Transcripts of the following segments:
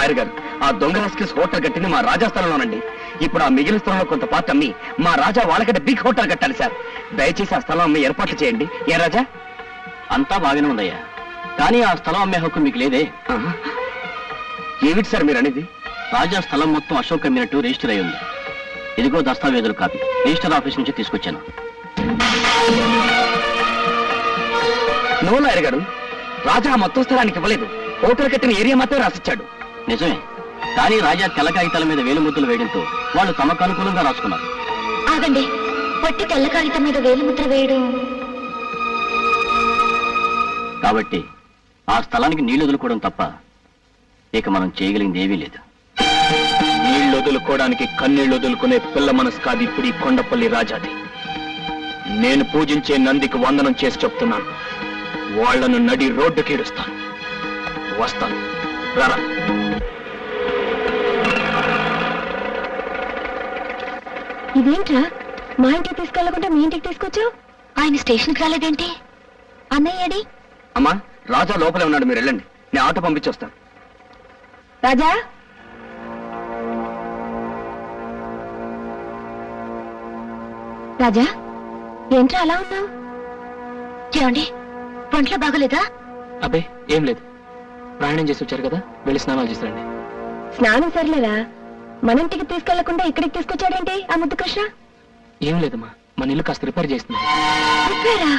నాయర్ గారు. ఆ దొంగ రాస్కిల్స్ హోటల్ కట్టింది మా రాజా స్థలంలోనండి ఇప్పుడు ఆ మిగిలిన స్థలంలో కొంత పార్ట్ అమ్మి మా రాజా వాళ్ళకంటే బిగ్ హోటల్ కట్టాలి సార్. దయచేసి ఆ స్థలం అమ్మి ఏర్పాట్లు చేయండి. ఏ రాజా? అంతా బాగానే ఉందయ్యా. కానీ ఆ స్థలం అమ్మే హక్కు మీకు లేదే. ఏమిటి సార్ మీరు అనేది? రాజా స్థలం మొత్తం అశోక్ అమ్మినట్టు రిజిస్టర్ అయి ఉంది. ఇదిగో దస్తావేజుల కాపీ. రిజిస్టర్ ఆఫీస్ నుంచి తీసుకొచ్చాను. నో నాయర్ గారు రాజా మొత్తం స్థలానికి ఇవ్వలేదు. హోటల్ కట్టిన ఏరియా మాత్రం రాసిచ్చాడు. నిజమే. కానీ రాజా తెల్ల కాగితాల మీద వేలు ముద్దులు వేయడంతో వాళ్ళు తమకు అనుకూలంగా రాసుకున్నారు. ఆగండి. పట్టి తెల్ల కాగితం మీద వేలుముద్ర వేయడం. కాబట్టి ఆ స్థలానికి నీళ్ళు వదులుకోవడం తప్ప ఇక మనం చేయగలిగింది ఏమీ లేదు. నీళ్ళు వదులుకోవడానికి కన్నీళ్ళు వదులుకునే పిల్ల మనసు కాదు ఇప్పుడు ఈ కొండపల్లి రాజాది. నేను పూజించే నందికి వందనం చేసి చెప్తున్నాను. వాళ్ళను నడి రోడ్డుకి ఈడుస్తాను వస్తాను. రారా. ఇదేంట్రా? మా ఇంటికి తీసుకెళ్ళకుండా మీ ఇంటికి తీసుకొచ్చావు? ఆయన స్టేషన్కి రాలేదేంటి? అన్నయ్యడి అమ్మా రాజా లోపలే ఉన్నాడు మీరు వెళ్ళండి. నేను ఆటో పంపించొస్తాను. రాజా? రాజా ఏంట్రా అలా ఉన్నావు? ఏమండి ఒంట్లో బాగోలేదా? అబ్బే ఏం లేదు. ప్రయాణం చేసి వచ్చారు కదా వెళ్ళి స్నానాలు చేస్తారండి స్నానం సర్లేరా మన ఇంటికి తీసుకెళ్ళకుండా ఇక్కడికి తీసుకొచ్చాడేంటి ఆ ముద్దు కృష్ణ? ఏం లేదమ్మా. మన ఇల్లు కాస్త రిపేర్ చేస్తుంది రిపేరా?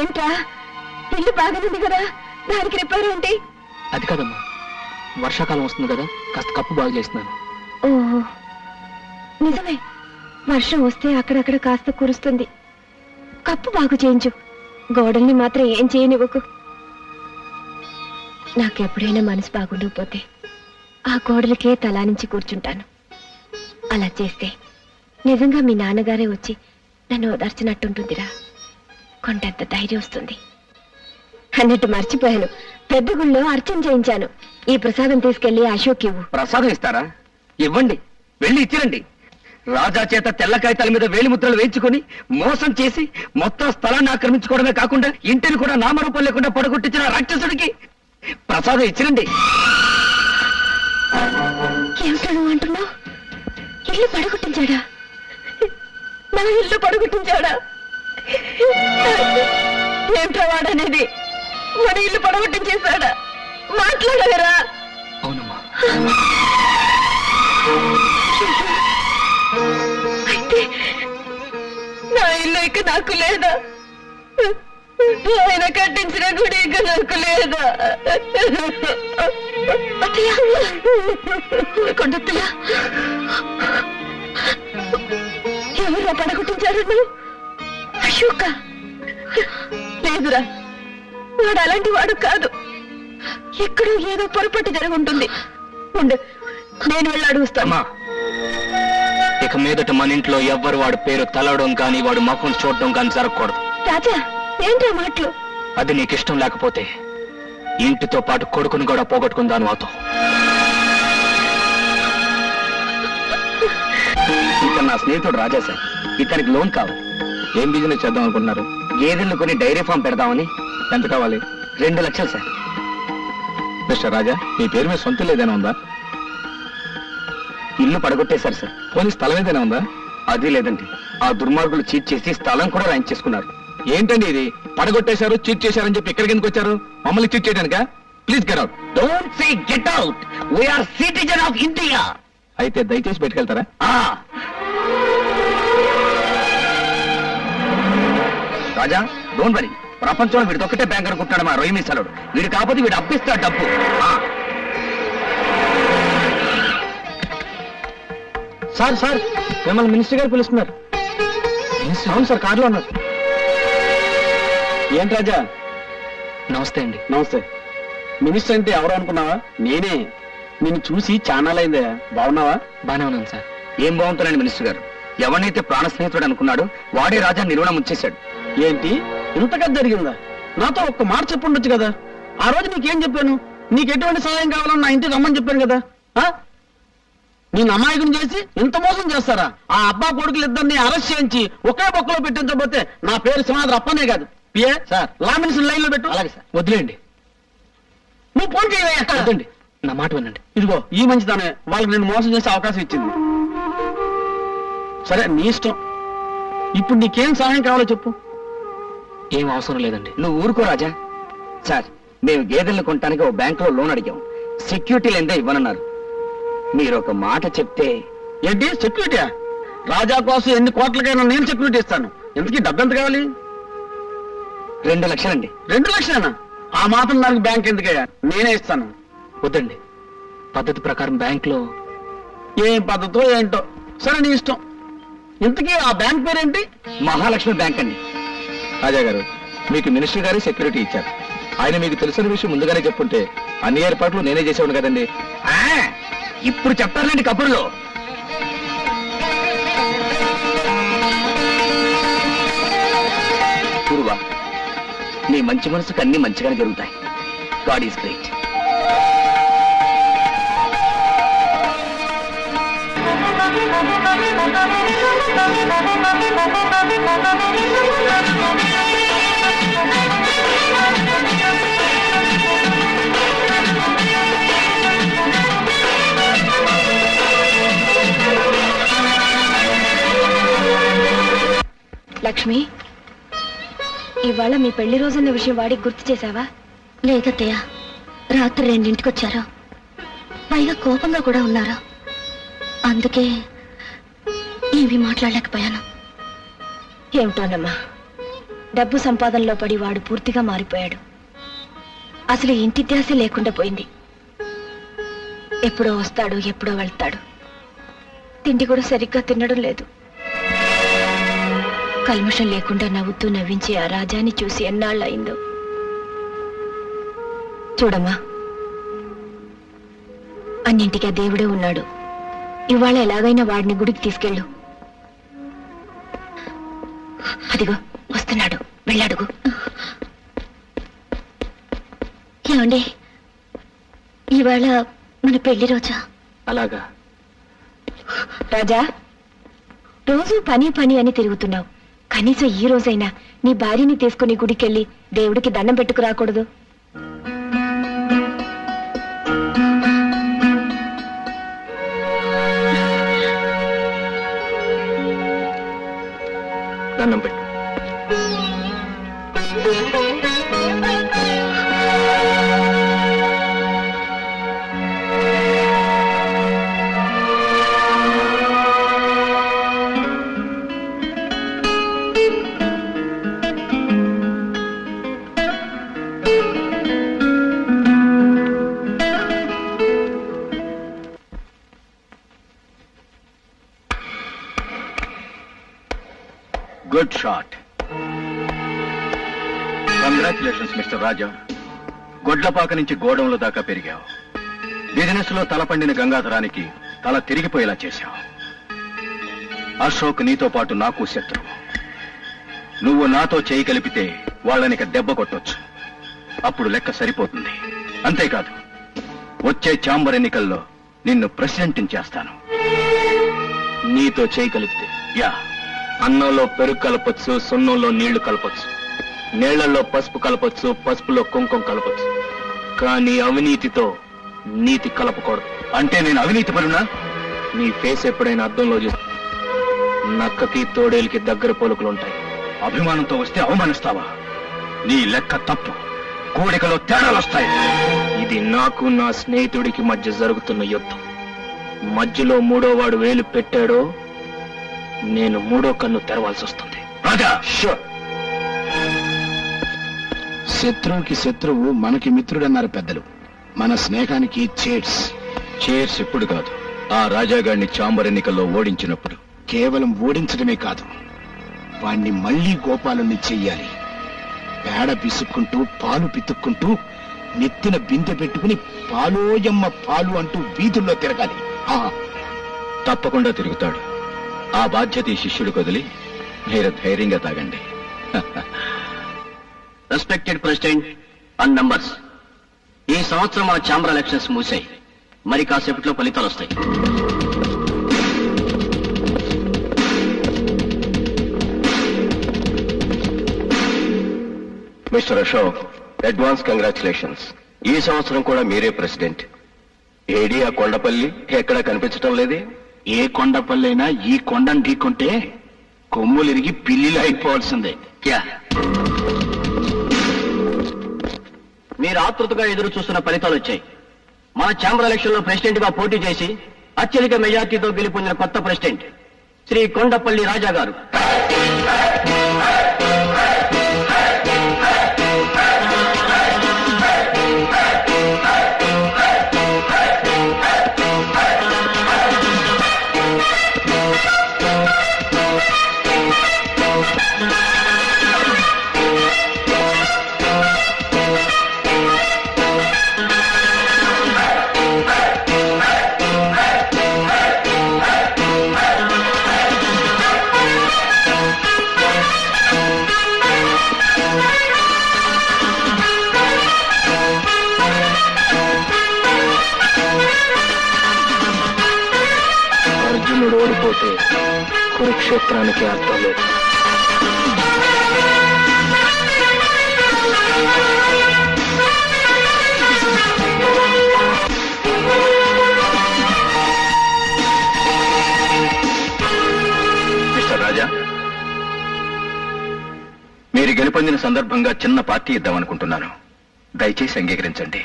ఏంట్రా? ఇల్లు బాగానుంది కదా? దానికి రిపేర్ ఏంటి? అది కాదమ్మా. వర్షాకాలం వస్తుంది కదా కాస్త కప్పు బాగు చేస్తున్నాను. ఓహో. నిజమే. వర్షం వస్తే అక్కడక్కడ కాస్త కురుస్తుంది. కప్పు బాగు చేయించు. గోడల్ని మాత్రం ఏం చేయనివ్వకు. నాకెప్పుడైనా మనసు బాగుండకపోతే. ఆ గోడలకే తలా నుంచి కూర్చుంటాను. అలా చేస్తే నిజంగా మీ నాన్నగారే వచ్చి నన్ను ఓదార్చినట్టుంటుందిరా. కొంటెంత ధైర్యం వస్తుంది. అన్నట్టు మర్చిపోయాను. పెద్ద గుళ్ళో అర్చన చేయించాను. ఈ ప్రసాదం తీసుకెళ్ళి అశోక్ ఇవ్వు. ప్రసాదం ఇస్తారా? ఇవ్వండి. వెళ్ళి ఇచ్చిరండి. రాజా చేత తెల్ల కాగితాల మీద వేలిముద్రలు వేయించుకుని మోసం చేసి మొత్తం స్థలాన్ని ఆక్రమించుకోవడమే కాకుండా ఇంటిని కూడా నామరూపం లేకుండా పడగొట్టించిన రాక్షసుడికి ప్రసాదం ఇచ్చిరండి. ఏమిటో నువ్వు అంటున్నావు? ఇల్లు పడగొట్టించాడా? నా ఇల్లు పడగొట్టించాడా? ఏమిటో వాడనేది మన ఇల్లు పడగొట్టించేశాడా? మాట్లాడగరా అవునమ్మా. అయితే నా ఇల్లు ఇక నాకు లేదా? ఆయన కట్టించిన గుడి ఇక నాకు లేదా? అత్తయ్య. ఎవరో పడగొట్టించారు అశోక. లేదురా. వాడు అలాంటి వాడు కాదు. ఎక్కడో ఏదో పొరపాటు జరుగుంటుంది ఉండు నేను వెళ్ళి అడుగుస్తాను. అమ్మా. ఇక మీదట మన ఇంట్లో ఎవ్వరు వాడి పేరు తలవడం కానీ వాడు ముఖం చూడడం కానీ జరగకూడదు. రాజా ఏంట్రా మాటలు? అది నీకు ఇష్టం లేకపోతే ఇంటితో పాటు కొడుకుని కూడా పోగొట్టుకుందాను మాతో ఇతను నా స్నేహితుడు రాజా సార్. ఇతనికి లోన్ కావాలి. ఏం బిజినెస్ చేద్దాం అనుకుంటున్నారు? గేదెలను కొని డైరీ ఫామ్ పెడదామని. ఎంత కావాలి? రెండు లక్షలు సార్. మిస్టర్ రాజా మీ పేరు మీద సొంత ఏదైనా ఉందా? ఇల్లు పడగొట్టేశారు సార్ పోనీ స్థలం ఏదైనా ఉందా? అది లేదండి. ఆ దుర్మార్గులు చీట్ చేసి స్థలం కూడా రాయించేసుకున్నారు ఏంటండి ఇది? పడగొట్టేశారు చీట్ చేశారని చెప్పి ఇక్కడికి ఎందుకు వచ్చారు? మమ్మల్ని cheat చేయడానిక? Please get out don't say get out we're citizen of India అయితే దయచేసి పెట్టుకెళ్తారా రాజా డోంట్ వరీ ప్రపంచంలో వీడిది ఒక్కటే బ్యాంక్ అనుకుంటున్నాడు మా రొయ్య మీసాలుడు. వీడు కాకపోతే వీడు అప్పిస్తాడు డబ్బు. ఆ. సార్ సార్ మిమ్మల్ని మినిస్టర్ గారు పిలుస్తున్నారు. అవును సార్ కార్లో ఉన్నారు. ఏంటి రాజా? నమస్తే అండి. నమస్తే. మినిస్టర్ అంటే ఎవరు అనుకున్నావా? నేనే. నిన్ను చూసి చానాలైందే. బాగున్నావా? బానే ఉన్నాను సార్. ఏం బాగుంటానండి మినిస్టర్ గారు? ఎవరినైతే ప్రాణ స్నేహితుడు అనుకున్నాడో వాడే రాజా నిర్వహణ ముంచేశాడు ఏంటి? ఇంతగా జరిగిందా? నాతో ఒక్క మాట చెప్పుండొచ్చు కదా? ఆ రోజు నీకేం చెప్పాను? నీకు ఎటువంటి సహాయం కావాలని నా ఇంటికి రమ్మని చెప్పాను కదా? ఆ? నేను అమాయకం చేసి ఇంత మోసం చేస్తారా? ఆ అబ్బా కొడుకులు ఇద్దరిని అరెస్ట్ చేయించి ఒకే బొక్కలో పెట్టించకపోతే నా పేరు సింహాద్రి అప్పనే కాదు. PA sir. లా మినిస్టర్ లైన్లో పెట్టు. అలాగే సార్. వదిలేండి నువ్వు ఫోన్ వద్దండి. నా మాట వినండి. ఇదిగో ఈ మంచిదానే వాళ్ళకి నేను మోసం చేసే అవకాశం ఇచ్చింది. సరే నీ ఇష్టం. ఇప్పుడు నీకేం సహాయం కావాలో చెప్పు. ఏం అవసరం లేదండి. నువ్వు ఊరుకో రాజా. సార్ మేము గేదెలను కొనడానికి ఓ బ్యాంకులో లోన్ అడిగాం. సెక్యూరిటీ లేదే ఇవ్వనన్నారు. మీరు ఒక మాట చెప్తే ఏంటి? సెక్యూరిటీయా? రాజా కోసం ఎన్ని కోట్లకైనా నేను సెక్యూరిటీ ఇస్తాను. ఇంతకీ డబ్బు ఎంత కావాలి? రెండు లక్షలండి. రెండు లక్షలేనా? ఆ మాత్రం నాకు బ్యాంక్ ఎందుకయ్యా? నేనే ఇస్తాను. వద్దండి. పద్ధతి ప్రకారం బ్యాంక్లో ఏం పద్ధతో ఏంటో? సరే నీ ఇష్టం. ఇంతకీ ఆ బ్యాంక్ పేరేంటి? మహాలక్ష్మి బ్యాంక్ అండి. రాజా గారు మీకు మినిస్టర్ గారే సెక్యూరిటీ ఇచ్చారు. ఆయన మీకు తెలిసిన విషయం ముందుగానే చెప్పుంటే అన్ని ఏర్పాట్లు నేనే చేసేవాడు కదండి. ఆ, ఇప్పుడు చెప్తారులేండి కబుర్లో. నీ మంచి మనసుకు అన్ని మంచిగానే జరుగుతాయి. God is great. లక్ష్మి ఇవాళ మీ పెళ్ళి రోజున్న విషయం వాడికి గుర్తు చేశావా? లేదత్తయ్య. రాత్రి రెండింటికి వచ్చారు పైగా కోపంగా కూడా ఉన్నారు. అందుకే ఏమీ మాట్లాడలేకపోయాను. ఏమిటోనమ్మా? డబ్బు సంపాదనలో పడి వాడు పూర్తిగా మారిపోయాడు. అసలు ఇంటి ధ్యాస లేకుండా పోయింది. ఎప్పుడో వస్తాడు ఎప్పుడో వెళ్తాడు. తిండి కూడా సరిగ్గా తినడం లేదు. కల్మషం లేకుండా నవ్వుతూ నవ్వించే ఆ రాజాని చూసి ఎన్నాళ్ళయిందో. చూడమ్మా అన్నింటికీ ఆ దేవుడే ఉన్నాడు. ఇవాళ ఎలాగైనా వాడిని గుడికి తీసుకెళ్ళు. అదిగో వస్తున్నాడు. వెళ్ళాడుగు. ఏమండి ఇవాళ మన పెళ్ళి రోజా? అలాగా. రాజా రోజు పని పని అని తిరుగుతున్నావు. కనీసం ఈ రోజైనా నీ భార్యని తీసుకుని గుడికెళ్ళి దేవుడికి దండం పెట్టుకురాకూడదు దండం పెట్టు. రాజా గొడ్లపాక నుంచి గోడౌన్ల దాకా పెరిగావు. బిజినెస్లో తలపండిన గంగాధరానికి తల తిరిగిపోయేలా చేశావు. అశోక్ నీతో పాటు నాకు శత్రువు. నువ్వు నాతో చేయి కలిపితే వాళ్ళనిక దెబ్బ కొట్టొచ్చు. అప్పుడు లెక్క సరిపోతుంది. అంతేకాదు వచ్చే చాంబర్ ఎన్నికల్లో నిన్ను ప్రెసిడెంట్ చేస్తాను. నీతో చేయి కలిపితే యా అన్నంలో పెరుగు కలపొచ్చు సున్నంలో నీళ్ళు కలపొచ్చు. నీళ్ళలో పసుపు కలపొచ్చు పసుపులో కుంకుమ కలపొచ్చు. కానీ అవినీతితో నీతి కలపకూడదు. అంటే నేను అవినీతి పరునా? నీ ఫేస్ ఎప్పుడైనా అద్దంలో చూసి నక్కకి తోడేలికి దగ్గర పోలుకులు ఉంటాయి అభిమానంతో వస్తే అవమానిస్తావా? నీ లెక్క తప్పు. కోడికలో తేడాలు వస్తాయి ఇది నాకు నా స్నేహితుడికి మధ్య జరుగుతున్న యుద్ధం. మధ్యలో మూడో వాడు వేలు పెట్టాడో నేను మూడో కన్ను తెరవాల్సి వస్తుంది రాజా శత్రువుకి శత్రువు మనకి మిత్రుడన్నారు పెద్దలు. మన స్నేహానికి చేట్స్ చేర్స్ ఇప్పుడు కాదు. ఆ రాజాగాడిని చాంబర్ ఎన్నికల్లో ఓడించినప్పుడు. కేవలం ఓడించడమే కాదు. వాణ్ణి మళ్ళీ గోపాలుని చెయ్యాలి. పేడ పిసుక్కుంటూ పాలు పితుక్కుంటూ నెత్తిన బిందె పెట్టుకుని పాలోయమ్మ పాలు అంటూ వీధుల్లో తిరగాలి. తప్పకుండా తిరుగుతాడు. ఆ బాధ్యత ఈ శిష్యుడికి వదిలి మీరు ధైర్యంగా తాగండి. రెస్పెక్టెడ్ ప్రెసిడెంట్ అండ్ నంబర్స్ ఈ సంవత్సరం మన ఛాంబర్ ఎలక్షన్స్ మూసాయి మరి కాసేపట్లో ఫలితాలు వస్తాయి. మిస్టర్ అశోక్ అడ్వాన్స్ కంగ్రాచులేషన్స్ ఈ సంవత్సరం కూడా మీరే ప్రెసిడెంట్ ఏడి ఆ కొండపల్లి ఎక్కడ కనిపించటం లేదే? ఏ కొండపల్లైనా ఈ కొండను ఢీకుంటే కొమ్ములు ఇరిగి పిల్లిలు అయిపోవాల్సిందే. యా మీరు ఆతృతగా ఎదురు చూస్తున్న ఫలితాలు వచ్చాయి. మన ఛాంబర్ ఎలక్షన్లో ప్రెసిడెంట్గా పోటీ చేసి అత్యధిక మెజార్టీతో గెలుపొందిన కొత్త ప్రెసిడెంట్ శ్రీ కొండపల్లి రాజా గారు. అర్జునుడు ఓడిపోతే కురుక్షేత్రానికి అర్థం లేదు. మిస్టర్ రాజా మీరు గెలుపొందిన సందర్భంగా చిన్న పార్టీ ఇద్దామనుకుంటున్నాను. దయచేసి అంగీకరించండి.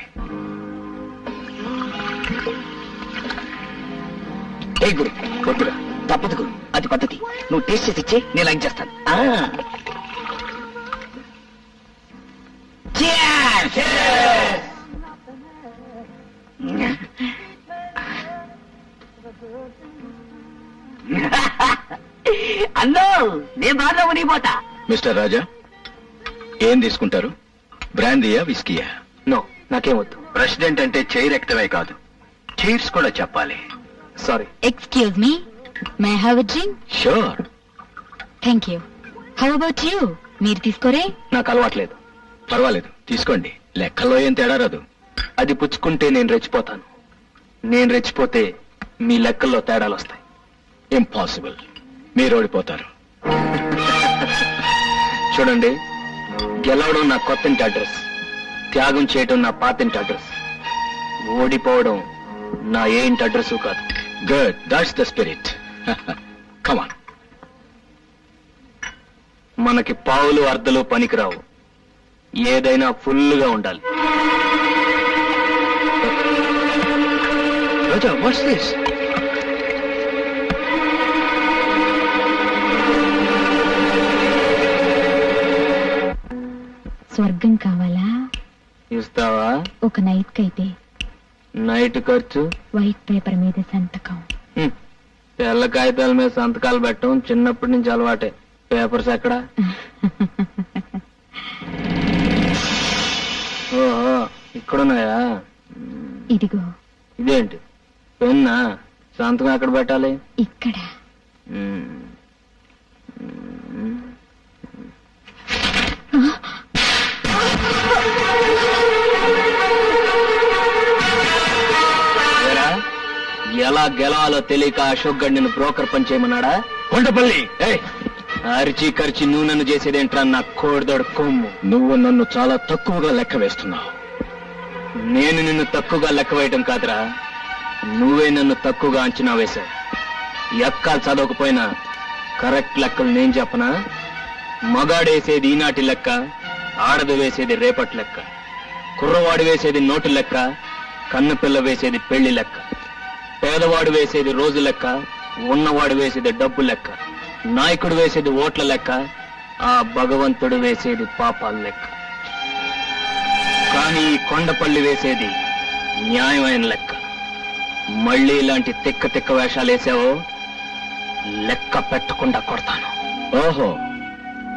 ఏ గురు వద్దురా తప్పదు గురు అది పద్ధతి. నువ్వు టేస్ట్ చేసి ఇచ్చే నేను లైక్ చేస్తాను! అన్నో నేను బాగా మునిగిపోతా. మిస్టర్ రాజా ఏం తీసుకుంటారు? బ్రాందీయా విస్కీయా? నో నాకేం వద్దు. ప్రెసిడెంట్ అంటే చైర్ ఎక్కడమే కాదు. చైర్స్ కూడా చెప్పాలి. Sorry Excuse me. May I have a drink? Sure Thank you. How about you? మీరు తీసుకోరే? నాకు అలవాట్లేదు. పర్వాలేదు. తీసుకోండి. లెక్కలో ఏం తేడా రాదు. అది పుచ్చుకుంటే నేను రెచ్చిపోతాను. నేను రెచ్చిపోతే మీ లెక్కల్లో తేడాలు వస్తాయి. ఇంపాసిబుల్ మీరు ఓడిపోతారు. చూడండి. గెలవడం నా కొత్తింటి అడ్రస్. త్యాగం చేయడం నా పాతింటి అడ్రస్. ఓడిపోవడం నా ఏ ఇంటి అడ్రస్ కాదు. Good that's the spirit come on మనకి పావులు అర్ధలు పనికిరావు. ఏదైనా ఫుల్గా ఉండాలి. రాజా వాట్స్ దిస్ స్వర్గం కావాలా? ఇస్తావా? ఒక నైట్ కైతే నైట్ ఖర్చు? వైట్ పేపర్ మీద సంతకం. తెల్ల కాగితాల మీద సంతకాలు పెట్టడం చిన్నప్పటి నుంచి అలవాటే. పేపర్స్ ఎక్కడా? ఓహో ఇక్కడున్నాయా? ఇదిగో. ఇదేంటి? పెన్నా? సంతకం ఎక్కడ పెట్టాలి? ఇక్కడ. ఎలా గెలవాలో తెలియక అశోక్ గడ్ నిన్ను బ్రోకర్ పని చేయమన్నాడా? కొండపల్లి. అరిచి ఖర్చి నువ్వు నన్ను చేసేదేంట్రా నా కోడిదోడు కొమ్ము? నువ్వు నన్ను చాలా తక్కువగా లెక్క వేస్తున్నావు. నేను నిన్ను తక్కువగా లెక్క వేయటం కాదురా. నువ్వే నన్ను తక్కువగా అంచనా వేశావు. ఎక్కాలు చదవకపోయినా కరెక్ట్ లెక్కలు నేను చెప్పనా? మగాడేసేది ఈనాటి లెక్క ఆడది వేసేది రేపటి లెక్క. కుర్రవాడు వేసేది నోటు లెక్క కన్నపిల్ల వేసేది పెళ్ళి లెక్క. పేదవాడు వేసేది రోజు లెక్క ఉన్నవాడు వేసేది డబ్బు లెక్క నాయకుడు వేసేది ఓట్ల లెక్క ఆ భగవంతుడు వేసేది పాపాల లెక్క. కానీ ఈ కొండపల్లి వేసేది న్యాయమైన లెక్క. మళ్ళీ ఇలాంటి తిక్క తిక్క వేషాలు వేసావో లెక్క పెట్టకుండా కొడతాను. ఓహో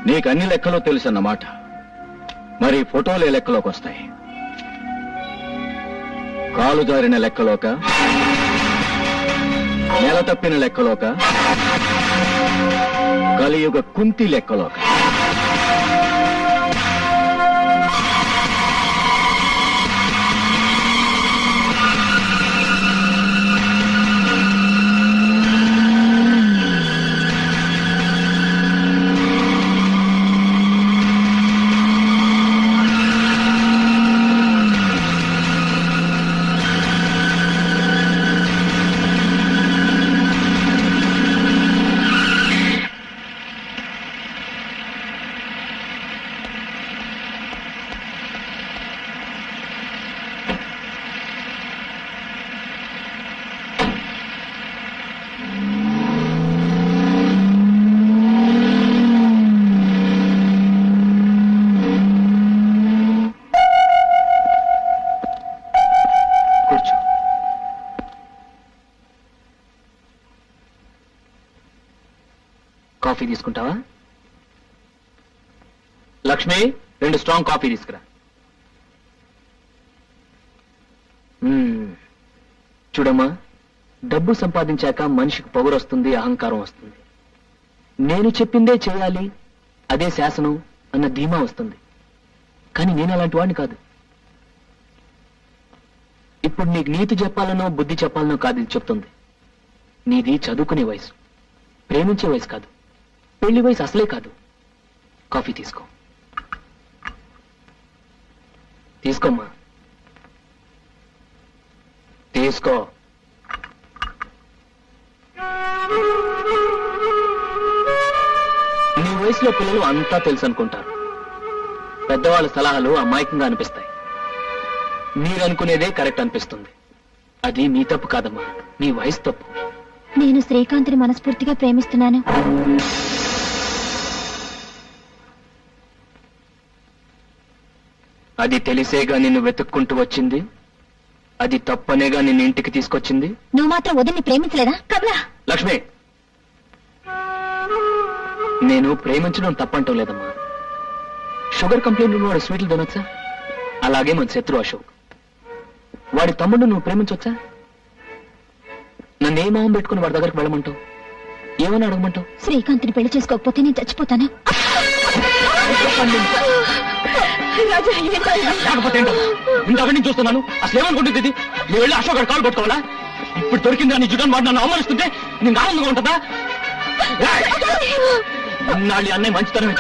నీకు అన్ని లెక్కలు తెలుసన్నమాట. మరి ఫోటోలే లెక్కలోకి వస్తాయి కాలు జారిన లెక్కలోక నెల తప్పిన లెక్కలోక కలియుగ కుంతి లెక్కలోక. కాఫీ తీసుకుంటావా? లక్ష్మి రెండు స్ట్రాంగ్ కాఫీ తీసుకురా. చూడమ్మా డబ్బు సంపాదించాక మనిషికి పొగరొస్తుంది అహంకారం వస్తుంది. నేను చెప్పిందే చేయాలి అదే శాసనం అన్న ధీమా వస్తుంది. కానీ నేను అలాంటి వాడిని కాదు. ఇప్పుడు నీకు నీతి చెప్పాలనో బుద్ధి చెప్పాలనో కాదు చెప్తుంది. నీది చదువుకునే వయసు ప్రేమించే వయసు కాదు. పెళ్ళి వయసు అసలే కాదు. కాఫీ తీసుకో. తీసుకోమ్మా. తీసుకో. నీ వయసులో పిల్లలు అంతా తెలుసు అనుకుంటారు పెద్దవాళ్ళ సలహాలు అమాయకంగా అనిపిస్తాయి. మీరనుకునేదే కరెక్ట్ అనిపిస్తుంది. అది మీ తప్పు కాదమ్మా. నీ వయసు తప్పు. నేను శ్రీకాంత్ని మనస్ఫూర్తిగా ప్రేమిస్తున్నాను. అది తెలిసేగా నిన్ను వెతుక్కుంటూ వచ్చింది. అది తప్పనేగా నిన్ను ఇంటికి తీసుకొచ్చింది. నువ్వు మాత్రం వదిన్ని ప్రేమించలేదా? కమలా! లక్ష్మి! నేను ప్రేమించడం తప్పంటం లేదమ్మా. షుగర్ కంప్లైంట్ ఉన్నవాడు స్వీట్లు తినొచ్చా? అలాగే మన శత్రు అశోక్. వాడి తమ్ముడు నువ్వు ప్రేమించొచ్చా? నన్ను ఏ మొహం పెట్టుకుని వాడి దగ్గరికి వెళ్ళమంటావు? ఏమని అడగమంటావు? శ్రీకాంత్ని పెళ్ళి చేసుకోకపోతే నేను చచ్చిపోతాను. లేకపోతే ఏంటో? చూస్తున్నాను. అసలు ఏమనుకుంటుంది ఇది నువ్వు వెళ్ళి అశోక్ కాలు పట్టుకోవాలా ఇప్పుడు దొరికింది నీ జుగన్ వాడు నన్ను అవమానిస్తుంటే నేను ఆనందంగా ఉంటుందా! ఇన్నాళ్ళు అన్నయ్య మంచితనం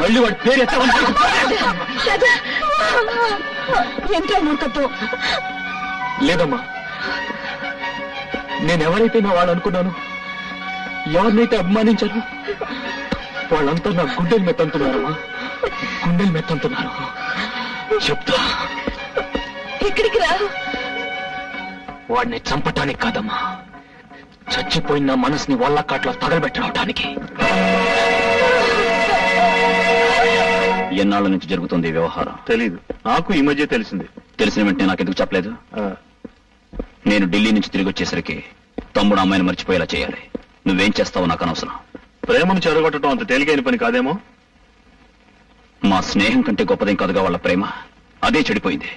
మళ్ళీ వాడి పేరు ఎత్తావని ఎంతో మూర్ఖత్వం. లేదమ్మా. నేను ఎవరైతే నా వాళ్ళు అనుకున్నాను ఎవరినైతే అభిమానించాను వాళ్ళంతా నా గుండెలు మెత్తంటున్నారమ్మా గుండెలు మెత్తంటున్నారు. చెప్తా. ఇక్కడికి రా వాడిని చంపటానికి కాదమ్మా. చచ్చిపోయిన నా మనసుని వాళ్ళ కాట్లో తగలబెట్టడానికి. ఎన్నాళ్ళ నుంచి జరుగుతుంది ఈ వ్యవహారం? తెలీదు. నాకు ఈ మధ్య తెలిసింది. తెలిసిన వెంటనే నాకు ఎందుకు చెప్పలేదు? నేను ఢిల్లీ నుంచి తిరిగి వచ్చేసరికి తమ్ముడు అమ్మాయిని మర్చిపోయేలా చేయాలి. నువ్వేం చేస్తావో నాకు అనవసరం. ప్రేమను చెడగొట్టడం అంత తేలికైన పని కాదేమో? మా స్నేహం కంటే గొప్పదేం కాదుగా వాళ్ళ ప్రేమ. అదే చెడిపోయింది.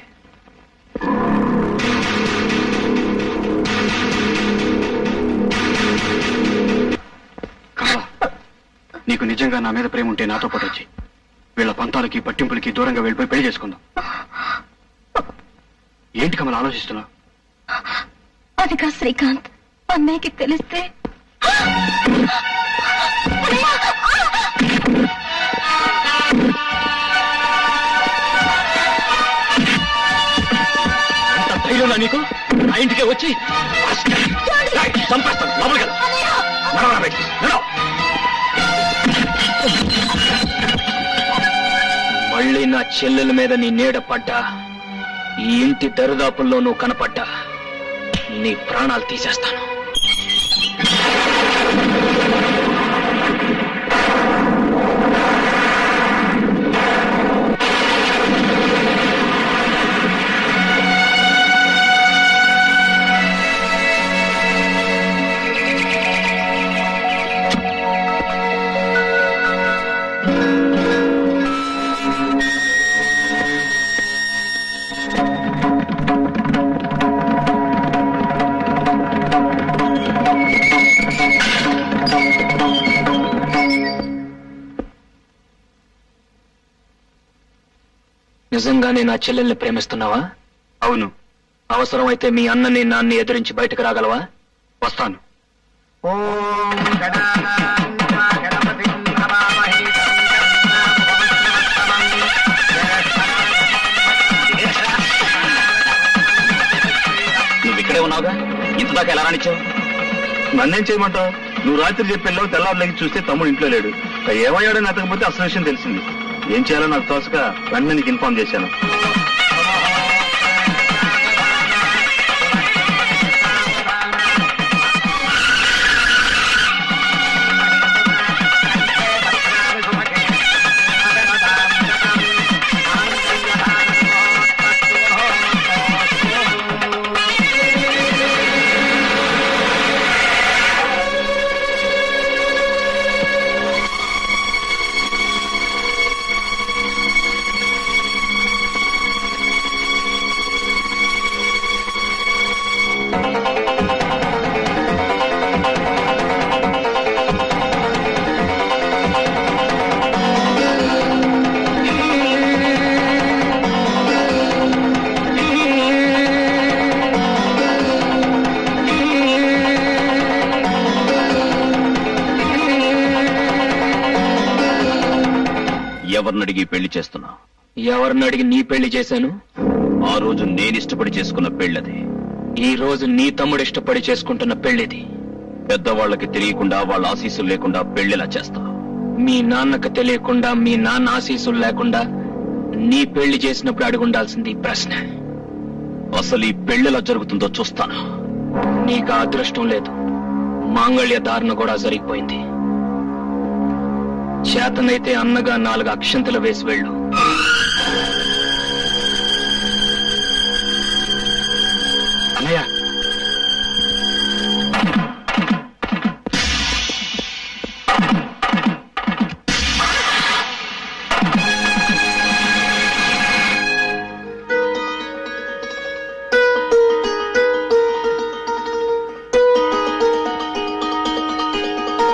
నీకు నిజంగా నా మీద ప్రేమ ఉంటే నాతో పాటు వచ్చి వీళ్ళ పంతాలకి పట్టింపులకి దూరంగా వెళ్ళిపోయి పెళ్ళి చేసుకుందాం. ఏంటి కమల ఆలోచిస్తున్నావు? అది కాదు శ్రీకాంత్ అన్నయ్యకి తెలిస్తే ధైర్యంగా నీకు? ఆ ఇంటికే వచ్చి చంపేస్తాను లోపలికి. నడవరా బయటికి, నడవ. మళ్ళీ నా చెల్లెల మీద నీ నీడ పడ్డా ఈ ఇంటి దరిదాపుల్లో నువ్వు కనపడ్డా నీ ప్రాణాలు తీసేస్తాను. నిజంగానే నా చెల్లెల్ని ప్రేమిస్తున్నావా? అవును. అవసరమైతే మీ అన్నని నాన్ని ఎదిరించి బయటకు రాగలవా? వస్తాను. నువ్వు ఇక్కడే ఉన్నావుగా? ఇంతదాకా ఎలా రానిచ్చావు? నన్నేం చేయమంటావు? నువ్వు రాత్రి చెప్పెళ్ళో తెల్లారులకి చూస్తే తమ్ముడు ఇంట్లో లేడు. ఏమయ్యాడని అతకపోతే అసలు విషయం తెలిసింది. ఏం చేయాలో నాకు తోసక వెంటనే నీకు ఇన్ఫార్మ్ చేశాను. ఎవరిని అడిగి నీ పెళ్ళి చేశాను? ఆ రోజు నేను ఇష్టపడి చేసుకున్న పెళ్ళది. ఈ రోజు నీ తమ్ముడు ఇష్టపడి చేసుకుంటున్న పెళ్ళిది పెద్దవాళ్ళకి తెలియకుండా వాళ్ళ ఆశీస్సులు లేకుండా పెళ్ళిలా చేస్తా. మీ నాన్నకు తెలియకుండా మీ నాన్న ఆశీస్సులు లేకుండా నీ పెళ్ళి చేసినప్పుడు అడిగి ఉండాల్సింది ఈ ప్రశ్న. అసలు ఈ పెళ్ళిలా జరుగుతుందో చూస్తాను. నీకు అదృష్టం లేదు. మాంగళ్య ధారణ కూడా జరిగిపోయింది. చేతనైతే అన్నగా నాలుగు అక్షంతలు వేసి వెళ్ళు.